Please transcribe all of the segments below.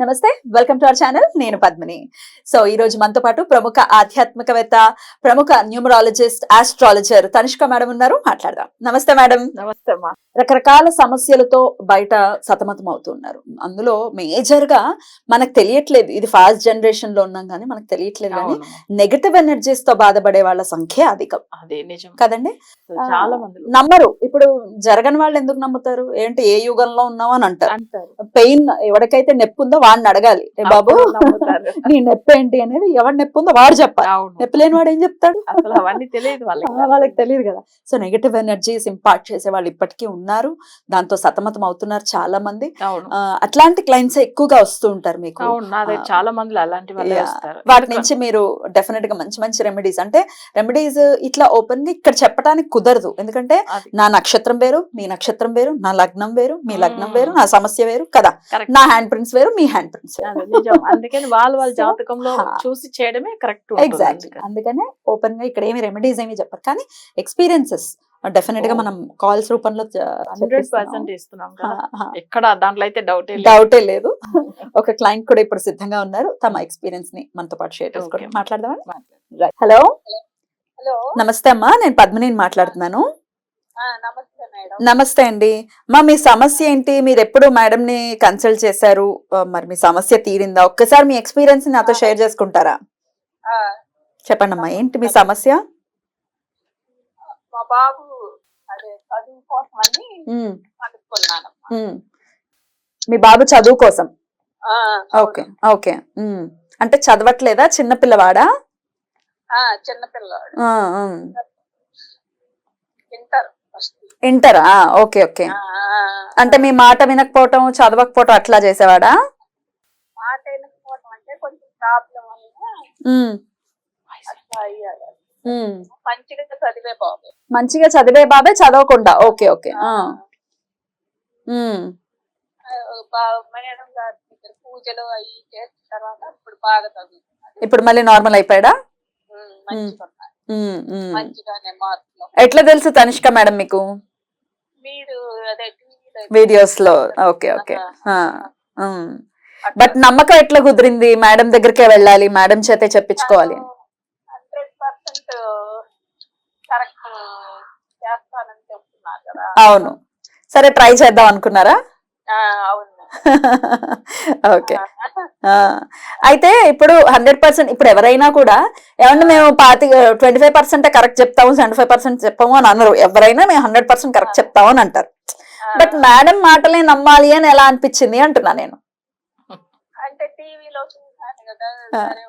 నమస్తే welcome to our channel నేను Padmini. So ఈ రోజు మనతో పాటు ప్రముఖ ఆధ్యాత్మికవేత్త ప్రముఖ న్యూమరాలజిస్ట్ ఆస్ట్రాలజర్ తనిష్క మేడం ఉన్నారు. మాట్లాడదాం. నమస్తే మేడం. నమస్తే అమ్మా. రకరకాల సమస్యలతో బయట సతమతం అవుతున్నారు అందులో మేజర్గా మనకు తెలియట్లేదు. ఇది ఫాస్ట్ జనరేషన్లో ఉన్నాం కానీ మనకు తెలియట్లేదు కానీ. నెగటివ్ ఎనర్జీస్తో బాధపడే వాళ్ళ సంఖ్య అధికం. అదే నిజం. కదండి? చాలా మంది నమ్మరు. ఇప్పుడు జరగని వాళ్ళు ఎందుకు నమ్ముతారు? ఏంటి ఏ యుగంలో ఉన్నావు అని అంటారు. అంటారు. పెయిన్ ఎవరికైతే నొప్పి ఉందో వాడిని అడగాలి. "ఏ బాబు. నీ నొప్పి ఏంటి అనేది ఎవరి నొప్పి ఉందో వాడు చెప్పాలి. అవును. నొప్పి లేని వాడు ఏం చెప్తాడు? అసలు అవన్నీ తెలియదు వాళ్ళకి. తెలియదు కదా. సో నెగటివ్ ఎనర్జీస్ ఇంపార్ట్ చేసే వాళ్ళు ఇప్పటికీ ఉన్నారు. దాంతో సతమతం అవుతున్నారు చాలా మంది అట్లాంటి క్లయింట్స్ ఎక్కువగా వస్తూ ఉంటారు మీకు. చాలా మంది అలాంటి వాటి నుంచి మీరు డెఫినెట్గా మంచి మంచి రెమెడీస్ అంటే రెమెడీస్ ఇట్లా ఓపెన్గా ఇక్కడ చెప్పడానికి కుదరదు. ఎందుకంటే నా నక్షత్రం వేరు మీ నక్షత్రం వేరు నా లగ్నం వేరు మీ లగ్నం వేరు. నా సమస్య వేరు కదా. నా హ్యాండ్ ప్రింట్స్ వేరు మీ హ్యాండ్ నిజం. అందుకని వాళ్ళ వాళ్ళ జాతకంలో. చూసి చేయడమే కరెక్ట్ ఎగ్జాక్ట్ అందుకనే. ఓపెన్గా ఇక్కడ ఏమి రెమెడీస్ ఏమి చెప్పరు. కానీ ఎక్స్పీరియన్సెస్ డెఫినెట్గా Oh. మనం కాల్స్ రూపంలో హండ్రెడ్ పర్సెంట్ ఇస్తున్నాం కదా. ఎక్కడ దాంట్లో అయితే డౌట్ డౌటే లేదు. ఒక క్లయింట్ కూడా ఇప్పుడు సిద్ధంగా ఉన్నారు. తమ ఎక్స్పీరియన్స్ని మనతో పాటు షేర్ చేసుకోండి. మాట్లాడదామా? హలో హలో నమస్తే అమ్మా. నేను పద్మిని మాట్లాడుతున్నాను. నమస్తే మేడం. నమస్తే అండి. మా మీ సమస్య ఏంటి? మీరు ఎప్పుడు మేడం ని కన్సల్ట్ చేశారు? మరి మీ సమస్య తీరిందా? ఒక్కసారి మీ ఎక్స్పీరియన్స్ నాతో షేర్ చేసుకుంటారా? చెప్పండి అమ్మా ఏంటి మీ సమస్య? మా బాబు అదే చదువు అనుకున్నాను. మీ బాబు చదువు కోసం? Okay okay. అంటే చదవట్లేదా? చిన్న పిల్లవాడా? ఆ, ఉమ్. ఇంటర్. ఇంటరా ఓకే ఓకే. అంటే మీ మాట వినకపోవటం చదవకపోవటం అట్లా చేసేవాడా? మాట వినకపోవడం అంటే కొంచెం ప్రాబ్లం. మంచిగా చదివే బాబు. మంచిగా చదివే బాబే చదవకుండా. Okay okay. మేడం గారి దగ్గర పూజలు అవి చేసిన తర్వాత ఇప్పుడు బాగా చదువుతున్నాడు ఇప్పుడు మళ్ళీ నార్మల్ అయిపోయాడా? మంచిగా ఎట్లా తెలుసు తనిష్క మేడం మీకు? మీరు అదే టీవీలో వీడియోస్లో. Okay okay. బట్ నమ్మకం ఎట్లా కుదిరింది? మేడం దగ్గరికే వెళ్ళాలి మేడం చేతే చెప్పించుకోవాలి. అవును. సరే ట్రై చేద్దాం అనుకున్నారా? ఓకే. అయితే ఇప్పుడు హండ్రెడ్ పర్సెంట్ ఇప్పుడు ఎవరైనా కూడా ఏమన్నా మేము పాతి ట్వంటీ ఫైవ్ పర్సెంట్ కరెక్ట్ చెప్తాము సెవెంటీ ఫైవ్ పర్సెంట్ చెప్పాము అని అనరు. ఎవరైనా మేము హండ్రెడ్ పర్సెంట్ కరెక్ట్ చెప్తాము అని అంటారు. బట్ మేడం మాటలే నమ్మాలి అని ఎలా అనిపించింది అంటున్నా నేను. అంటే టీవీలో చూసాను కదా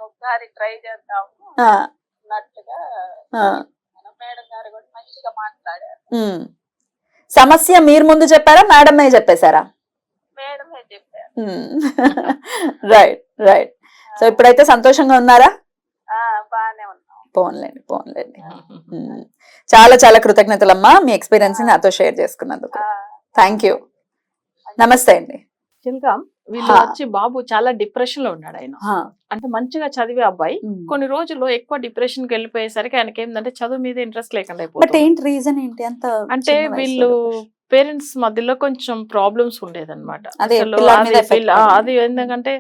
ఒకసారి ట్రై చేద్దాము మేడం గారు కూడా మంచిగా మాట్లాడారు. సమస్య మీరు ముందు చెప్పారా మేడమే చెప్పేశారా? రైట్ రైట్ సో ఇప్పుడైతే సంతోషంగా ఉన్నారా? ఆ, బాగానే ఉన్నాం. పోన్లేండి పోన్లేండి. ఉమ్. చాలా చాలా కృతజ్ఞతలమ్మా మీ ఎక్స్పీరియన్స్ నాతో షేర్ చేసుకున్నందుకు థ్యాంక్ యూ నమస్తే అండి. వీళ్ళు. వచ్చి బాబు చాలా డిప్రెషన్లో ఉన్నాడు ఆయన. అంటే మంచిగా చదివే అబ్బాయి. ఉమ్. కొన్ని రోజుల్లో ఎక్కువ డిప్రెషన్కి వెళ్ళిపోయేసరికి ఆయనకి ఏంటంటే చదువు మీద ఇంట్రెస్ట్ లేకుండా బట్ ఏంటి రీజన్ ఏంటి? అంత అంటే వీళ్ళు? పేరెంట్స్ మధ్యలో కొంచెం ప్రాబ్లమ్స్ ఉండేదన్నమాట అసలు అది ఎందుకంటే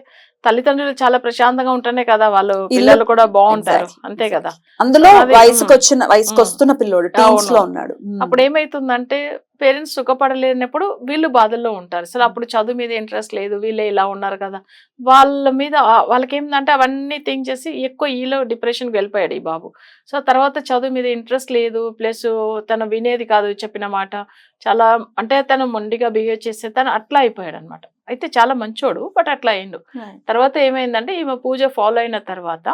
తల్లిదండ్రులు చాలా ప్రశాంతంగా ఉంటేనే కదా వాళ్ళు పిల్లలు కూడా బాగుంటారు అంతే కదా అందులో అది, వయసుకు. వచ్చిన వయసుకు. వస్తున్న పిల్లోడు. లో ఉన్నాడు. అప్పుడు ఏమైతుందంటే పేరెంట్స్ సుఖపడలేనప్పుడు వీళ్ళు బాధల్లో ఉంటారు. అసలు అప్పుడు చదువు మీద ఇంట్రెస్ట్ లేదు వీళ్ళే ఇలా ఉన్నారు కదా. వాళ్ళ మీద వాళ్ళకి ఏంటంటే అవన్నీ థింక్ చేసి ఎక్కువ ఈలో డిప్రెషన్కి వెళ్ళిపోయాడు ఈ బాబు. సో తర్వాత చదువు మీద ఇంట్రెస్ట్ లేదు ప్లస్ తను వినేది కాదు చెప్పిన మాట. చాలా అంటే తను మొండిగా బిహేవ్ చేస్తే తను అట్లా అయిపోయాడు అనమాట అయితే చాలా మంచోడు బట్ అట్లా అయిండు. Right. తర్వాత ఏమైందంటే ఈమె పూజ ఫాలో అయిన తర్వాత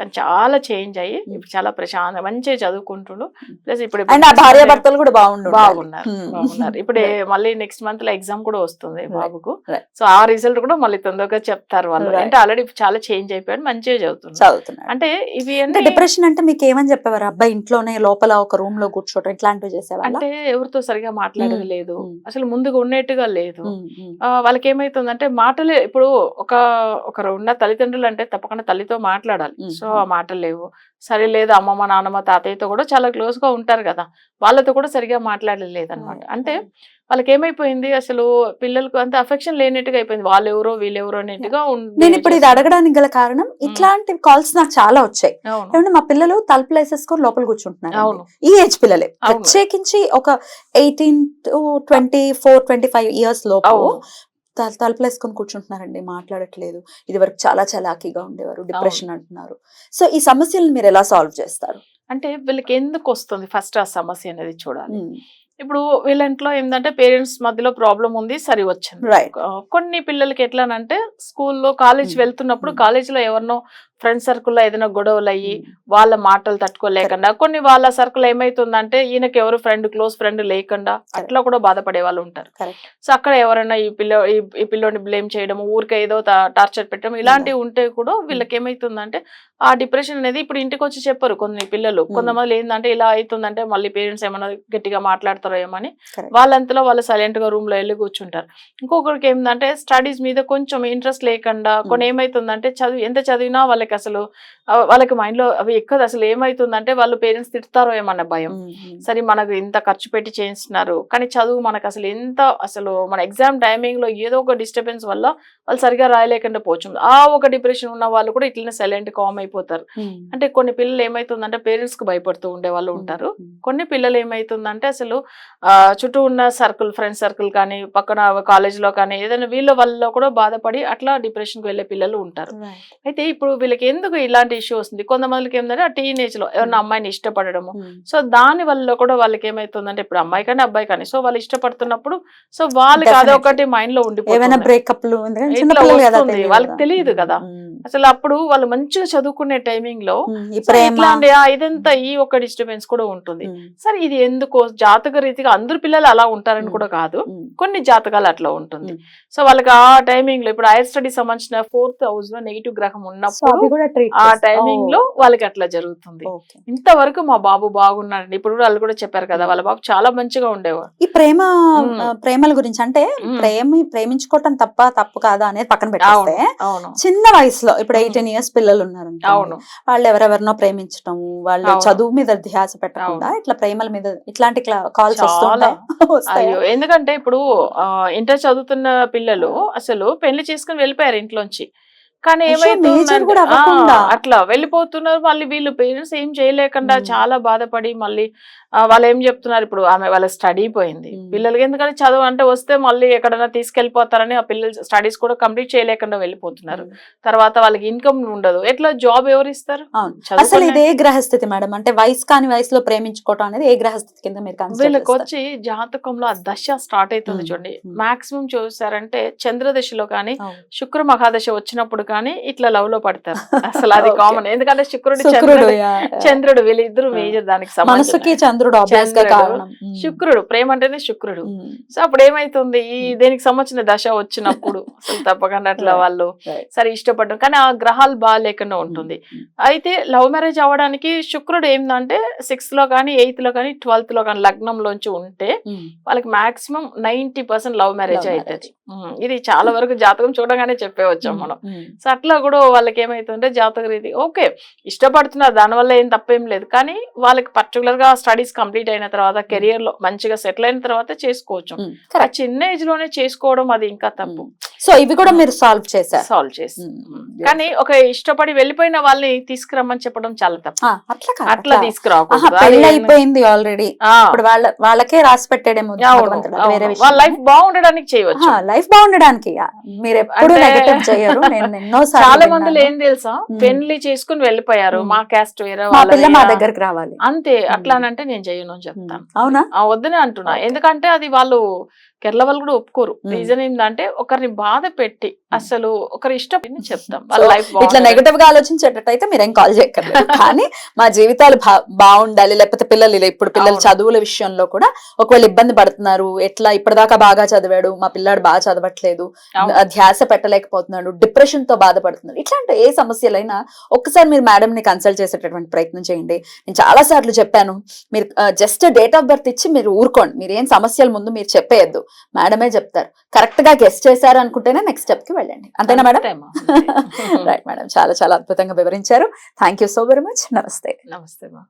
తను చాలా చేంజ్ అయ్యి ఇప్పుడు చాలా ప్రశాంత మంచిగా చదువుకుంటుండు. ప్లస్ ఇప్పుడు అండ్ ఆ భార్య భర్తలు కూడా బాగుండు బాగున్నారు. బాగున్నారు. ఇప్పుడు మళ్ళీ నెక్స్ట్ మంత్లో ఎగ్జామ్ కూడా వస్తుంది. బాబుకు. సో ఆ రిజల్ట్ కూడా మళ్ళీ తొందరగా చెప్తారు వాళ్ళు. అంటే ఆల్రెడీ చాలా చేంజ్ అయిపోయాడు మంచిగా చదువుతున్నారు చదువుతున్నాడు. అంటే ఇవి అంటే డిప్రెషన్ అంటే మీకు ఏమని చెప్పేవారు? అబ్బాయి ఇంట్లోనే లోపల ఒక రూమ్లో కూర్చోటం ఇట్లాంటివి చేసేవాళ్ళ? అంటే ఎవరితో సరిగా మాట్లాడేది లేదు. అసలు ముందుగా ఉన్నట్టుగా లేదు. వాళ్ళకి ఏమైతుందంటే మాటలే ఇప్పుడు ఒక ఒకరు ఉన్న తల్లిదండ్రులు అంటే తప్పకుండా తల్లితో మాట్లాడాలి. సో ఆ మాటలు లేవు. సరే లేదు అమ్మమ్మ నాన్నమ్మ తాతయ్యతో కూడా చాలా క్లోజ్గా ఉంటారు కదా. వాళ్ళతో కూడా సరిగా మాట్లాడలేదు అనమాట అంటే వాళ్ళకి ఏమైపోయింది అసలు పిల్లలకు అంత అఫెక్షన్ లేనట్టుగా అయిపోయింది. వాళ్ళు ఎవరో వీళ్ళు ఎవరో అన్నట్టుగా ఉండి నేను ఇప్పుడు ఇది అడగడానికి గల కారణం ఇట్లాంటి కాల్స్ నాకు చాలా వచ్చాయి. ఏమంటే మా పిల్లలు తలుపులు వేసేసుకొని లోపల కూర్చుంటున్నారు ఈ ఏజ్ పిల్లలే. ప్రత్యేకించి ఒక eighteen to twenty four twenty five years లోపు అవును తల- తలుపులు వేసుకొని కూర్చుంటున్నారండి మాట్లాడట్లేదు. ఇది వరకు చాలా చలాకీగా ఉండేవారు డిప్రెషన్ అంటున్నారు. సో ఈ సమస్యలను మీరు ఎలా సాల్వ్ చేస్తారు? అంటే వీళ్ళకి ఎందుకు వస్తుంది ఫస్ట్ ఆ సమస్య అనేది చూడాలి. ఇప్పుడు వీళ్ళ ఇంట్లో ఏంటంటే పేరెంట్స్ మధ్యలో ప్రాబ్లం ఉంది సరి వచ్చింది. కొన్ని పిల్లలకి ఎట్లానంటే స్కూల్లో కాలేజ్. వెళ్తున్నప్పుడు. కాలేజీలో ఎవరినో ఫ్రెండ్ సర్కిల్లో ఏదైనా గొడవలు అయ్యి వాళ్ళ మాటలు తట్టుకోలేకుండా కొన్ని వాళ్ళ సర్కిల్ ఏమైతుందంటే ఈయనకి ఎవరు ఫ్రెండ్ క్లోజ్ ఫ్రెండ్ లేకుండా అట్లా కూడా బాధపడే వాళ్ళు ఉంటారు. సో అక్కడ ఎవరైనా ఈ పిల్ల ఈ- పిల్లోని బ్లేమ్ చేయడం ఊరికే ఏదో టార్చర్ పెట్టడం ఇలాంటివి ఉంటే కూడా వీళ్ళకి ఏమైతుందంటే ఆ డిప్రెషన్ అనేది ఇప్పుడు ఇంటికి వచ్చి చెప్పరు కొన్ని పిల్లలు. కొంతమంది ఏంటంటే ఇలా అవుతుందంటే మళ్ళీ పేరెంట్స్ ఏమైనా గట్టిగా మాట్లాడతారో ఏమని. వాళ్ళంతలో వాళ్ళు సైలెంట్గా రూమ్లో వెళ్ళి కూర్చుంటారు. ఇంకొకరికి ఏంటంటే స్టడీస్ మీద కొంచెం ఇంట్రెస్ట్ లేకుండా కొన్ని ఏమైతుందంటే చదువు ఎంత చదివినా వాళ్ళకి అసలు ఆ, వాళ్ళకి మైండ్లో అవి ఎక్కదు అసలు ఏమైతుందంటే వాళ్ళు పేరెంట్స్ తిడతారో ఏమన్న భయం. సరే మనకు ఇంత ఖర్చు పెట్టి చేయిస్తున్నారు. కానీ చదువు మనకు అసలు ఎంత అసలు మన ఎగ్జామ్ టైమింగ్లో ఏదో ఒక డిస్టర్బెన్స్ వల్ల వాళ్ళు సరిగా రాయలేకుండా పోవచ్చు. ఆ ఒక డిప్రెషన్ ఉన్న వాళ్ళు కూడా ఇట్లనే సైలెంట్ కామ్ అయిపోతారు. అంటే కొన్ని పిల్లలు ఏమైతుందంటే పేరెంట్స్కు భయపడుతూ ఉండే వాళ్ళు ఉంటారు. కొన్ని పిల్లలు ఏమైతుందంటే అసలు చుట్టూ ఉన్న సర్కిల్ ఫ్రెండ్ సర్కిల్ కానీ పక్కన కాలేజ్లో కానీ ఏదైనా వీళ్ళ వల్ల కూడా బాధపడి అట్లా డిప్రెషన్కి వెళ్ళే పిల్లలు ఉంటారు. అయితే ఇప్పుడు వీళ్ళకి ఎందుకు ఇలాంటి ఇష్యూ వస్తుంది? కొంతమందికి ఏంటంటే ఆ టీనేజ్లో ఎవరిన అమ్మాయిని ఇష్టపడడము. సో దాని వల్ల కూడా వాళ్ళకి ఏమైతుందంటే ఇప్పుడు అమ్మాయి కానీ అబ్బాయి కానీ సో వాళ్ళు ఇష్టపడుతున్నప్పుడు సో వాళ్ళకి. అదొకటి మైండ్లో ఉండిపోతుంది. వాళ్ళకి. తెలియదు కదా. అసలు అప్పుడు వాళ్ళు మంచిగా చదువుకునే టైమింగ్లో ఇట్లాంటి ఇదంతా ఈ ఒక డిస్టర్బెన్స్ కూడా ఉంటుంది. సరే ఇది ఎందుకో జాతక రీతిగా అందరు పిల్లలు అలా ఉంటారని. కూడా కాదు. కొన్ని జాతకాలు అట్లా ఉంటుంది. సో వాళ్ళకి ఆ టైమింగ్లో ఇప్పుడు హైయర్ స్టడీ సంబంధించిన ఫోర్త్ హౌస్లో నెగిటివ్ గ్రహం ఉన్నప్పుడు ఆ టైమింగ్లో వాళ్ళకి అట్లా జరుగుతుంది. ఇంతవరకు మా బాబు బాగున్నాడండి. ఇప్పుడు కూడా వాళ్ళు కూడా చెప్పారు కదా వాళ్ళ బాబు చాలా మంచిగా ఉండేవాడు. ఈ ప్రేమ ప్రేమల గురించి అంటే. ప్రేమి ప్రేమించుకోవటం తప్ప తప్పు కాదా అనేది పక్కన అవును. చిన్న వయసులో ఇప్పుడు ఉమ్. ఎయిటీన్ ఇయర్స్ పిల్లలు ఉన్నారు అవును వాళ్ళు ఎవరెవరినో ప్రేమించడం వాళ్ళు. చదువు మీద ధ్యాస పెట్టకుండా. ఇట్లా ప్రేమల మీద ఇట్లాంటి కాల్స్. వస్తుంటాయి ఎందుకంటే ఇప్పుడు ఇంటర్ చదువుతున్న పిల్లలు అసలు పెళ్ళి చేసుకుని వెళ్ళిపోయారు ఇంట్లోంచి కానీ అవ్వకుండా. అట్లా వెళ్ళిపోతున్నారు మళ్ళీ వీళ్ళు పేరెంట్స్ ఏం చేయలేకుండా. చాలా బాధపడి మళ్ళీ వాళ్ళు ఏం చెప్తున్నారు? ఇప్పుడు ఆమె వాళ్ళ స్టడీ పోయింది. పిల్లలకి ఎందుకంటే చదువు అంటే వస్తే మళ్ళీ ఎక్కడైనా తీసుకెళ్ళిపోతారని ఆ పిల్లలు స్టడీస్ కూడా కంప్లీట్ చేయలేకుండా వెళ్ళిపోతున్నారు. తర్వాత వాళ్ళకి ఇన్కమ్ ఉండదు. ఎట్లా జాబ్ ఎవరు ఇస్తారు? అసలు ఇది ఏ గ్రహస్థితి మేడం? అంటే వయసు కాని వయసులో ప్రేమించుకోవటం అనేది ఏ గ్రహస్థితి కింద మీరు వీళ్ళకి? వచ్చి జాతకంలో ఆ దశ స్టార్ట్ అవుతుంది చూడండి. మాక్సిమం చూసారంటే చంద్రదశలో కానీ. శుక్ర మహాదశ వచ్చినప్పుడు కానీ ఇట్లా లవ్లో పడతారు. అసలు అది. కామన్ ఎందుకంటే శుక్రుడు చంద్రుడు. వీళ్ళిద్దరు. మేజర్ దానికి సంబంధించి చంద్రుడు. శుక్రుడు ప్రేమ అంటేనే శుక్రుడు. సో అప్పుడు ఏమైతుంది ఈ. దేనికి సంబంధించిన దశ వచ్చినప్పుడు అసలు తప్పకుండా అట్లా. వాళ్ళు. సరే ఇష్టపడడం కానీ ఆ గ్రహాలు బాగాలేకుండా ఉంటుంది. అయితే లవ్ మ్యారేజ్ అవ్వడానికి శుక్రుడు ఏంటంటే సిక్స్త్లో కానీ ఎయిత్లో కానీ ట్వెల్త్లో కానీ లగ్నంలోంచి ఉంటే. వాళ్ళకి maximum ninety percent love marriage అవుతుంది ఇది చాలా వరకు జాతకం చూడగానే చెప్పేవచ్చాం మనం. సో అట్లా కూడా వాళ్ళకి ఏమైతుందంటే జాతక రీతి ఓకే ఇష్టపడుతున్నారు దానివల్ల ఏం తప్పేం లేదు కానీ వాళ్ళకి పర్టికులర్గా స్టడీస్ కంప్లీట్ అయిన తర్వాత కెరియర్లో మంచిగా సెటిల్ అయిన తర్వాత చేసుకోవచ్చు. ఆ. చిన్న ఏజ్లోనే చేసుకోవడం అది ఇంకా తప్పు. సో ఇవి కూడా మీరు సాల్వ్ చేశారు. సాల్వ్ చేసి. కానీ ఒక ఇష్టపడి వెళ్ళిపోయిన వాళ్ళని తీసుకురమ్మని చెప్పడం చాలా తప్పు. అట్లా అట్లా తీసుకురాకూడదు. అయిపోయింది ఆల్రెడీ ఇప్పుడు వాళ్ళ వాళ్ళకే రాసి పెట్టాడేమో వాళ్ళ లైఫ్ బాగుండడానికి చేయవచ్చు. లైఫ్ బాగుండడానికి మీరు ఎప్పుడు అంటే- నెగటివ్ చేయరు నేను ఎన్నో చాలా మందిలో ఏం తెలుసా. పెళ్ళి చేసుకుని వెళ్ళిపోయారు. మా క్యాస్ట్ వేరే మా దగ్గరికి రావాలి. అంతే. అట్లానంటే నేను చేయను అని. చెప్తాను అవునా వద్దనే అంటున్నా. ఎందుకంటే అది వాళ్ళు కేరళ వాళ్ళు కూడా ఒప్పుకోరు. రీజన్ ఏంటంటే ఒకరిని బాధ పెట్టి అసలు ఒకరి ఇష్టం చెప్తాం. వాళ్ళ లైఫ్ ఇట్లా నెగటివ్గా ఆలోచించేటట్టయితే మీరు ఏం కాల్ చేయక్కర్లేదు. కానీ మా జీవితాలు బాగుండాలి లేకపోతే పిల్లలు ఇప్పుడు పిల్లలు. చదువుల విషయంలో కూడా ఒకవేళ ఇబ్బంది పడుతున్నారు ఎట్లా ఇప్పటిదాకా బాగా చదివాడు మా పిల్లాడు బాగా చదవట్లేదు ధ్యాస పెట్టలేకపోతున్నాడు డిప్రెషన్తో బాధపడుతున్నాడు ఇట్లాంటి ఏ సమస్యలైనా ఒక్కసారి మీరు మేడం ని కన్సల్ట్ చేసేటటువంటి ప్రయత్నం చేయండి. నేను చాలా సార్లు చెప్పాను మీరు జస్ట్ డేట్ ఆఫ్ బర్త్ ఇచ్చి మీరు ఊరుకోండి. మీరు ఏం సమస్యల ముందు మీరు చెప్పేయద్దు. మేడమే చెప్తారు. కరెక్ట్గా గెస్ట్ చేశారు అనుకుంటేనే నెక్స్ట్ స్టెప్కి వెళ్ళండి. అంతేనా మేడం? Right madam. చాలా చాలా అద్భుతంగా వివరించారు. Thank you so very much నమస్తే. నమస్తే